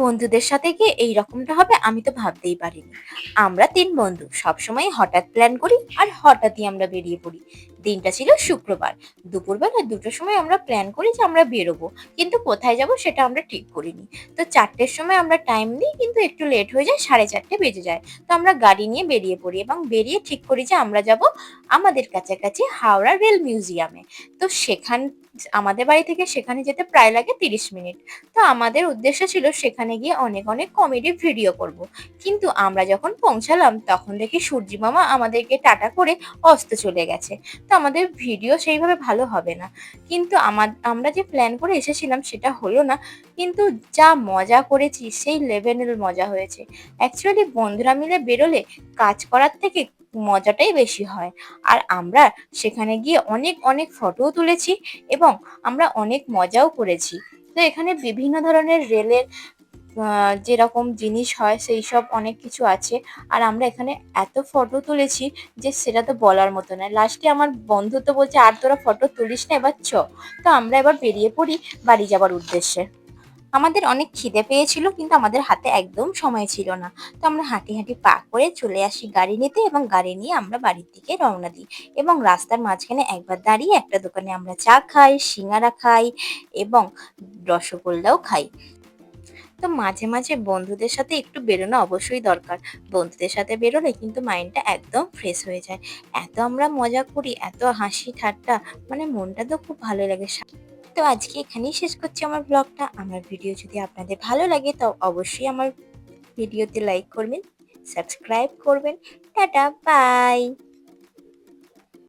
বন্ধুদের সাথে গিয়ে এই রকমটা হবে, আমি তো ভাবতেই পারিনি। আমরা তিন বন্ধু সবসময় হঠাৎ প্ল্যান করি আর হঠাৎই আমরা বেরিয়ে পড়ি। দিনটা ছিল শুক্রবার, দুপুরবেলা দুটোর সময় আমরা প্ল্যান করি যে আমরা বেরোবো, কিন্তু কোথায় যাব সেটা আমরা ঠিক করিনি। তো চারটের সময় আমরা টাইম দিই, কিন্তু একটু লেট হয়ে যায়, সাড়ে চারটে বেজে যায়। তো আমরা গাড়ি নিয়ে বেরিয়ে পড়ি এবং বেরিয়ে ঠিক করি যে আমরা যাব আমাদের কাছাকাছি হাওড়া রেল মিউজিয়ামে তো সেখান আমাদের বাড়ি থেকে সেখানে যেতে প্রায় লাগে তিরিশ মিনিট। তো আমাদের উদ্দেশ্য ছিল সেখানে গিয়ে অনেক অনেক কমেডি ভিডিও করব। কিন্তু আমরা যখন পৌঁছালাম, তখন দেখি সূর্যি মামা আমাদেরকে টাটা করে অস্ত চলে গেছে। তো আমাদের ভিডিও সেইভাবে ভালো হবে না। কিন্তু আমার আমরা যে প্ল্যান করে এসেছিলাম সেটা হলো না। কিন্তু যা মজা করেছি সেই লেভেলের মজা হয়েছে। অ্যাকচুয়ালি বন্ধুরা মিলে বেরোলে কাজ করার থেকে মজাটাই বেশি হয়। আর আমরা সেখানে গিয়ে অনেক অনেক ফটোও তুলেছি এবং আমরা অনেক মজাও করেছি। তো এখানে বিভিন্ন ধরনের রেলের যেরকম জিনিস হয় সেই সব অনেক কিছু আছে। আর আমরা এখানে এত ফটো তুলেছি যে সেটা তো বলার মতো নয়। লাস্টে আমার বন্ধু তো বলছে, আর তোরা ফটো তুলিস না, এবার চ। তো আমরা এবার বেরিয়ে পড়ি বাড়ি যাবার উদ্দেশ্যে। আমাদের অনেক খিদে পেয়েছিল, কিন্তু আমাদের হাতে একদম সময় ছিল না। তো আমরা হাঁটি হাঁটি পা করে চলে আসি গাড়ি নিতে এবং গাড়ি নিয়ে আমরা বাড়ির দিকে রওনা দিই। এবং রাস্তার মাঝখানে একবার দাঁড়িয়ে একটা দোকানে আমরা চা খাই, সিঙ্গারা খাই এবং রসগোল্লাও খাই। তো মাঝে মাঝে বন্ধুদের সাথে একটু বেরোনো অবশ্যই দরকার। বন্ধুদের সাথে বেরোলে কিন্তু মাইন্ডটা একদম ফ্রেশ হয়ে যায়। এত আমরা মজা করি, এত হাসি ঠাট্টা মানে মনটা তো খুব ভালো লাগে। তো আজকে এখানেই শেষ করছি আমার ব্লগটা। আমার ভিডিও যদি আপনাদের ভালো লাগে, তো অবশ্যই আমার ভিডিওতে লাইক করবেন সাবস্ক্রাইব করবেন। Tata bye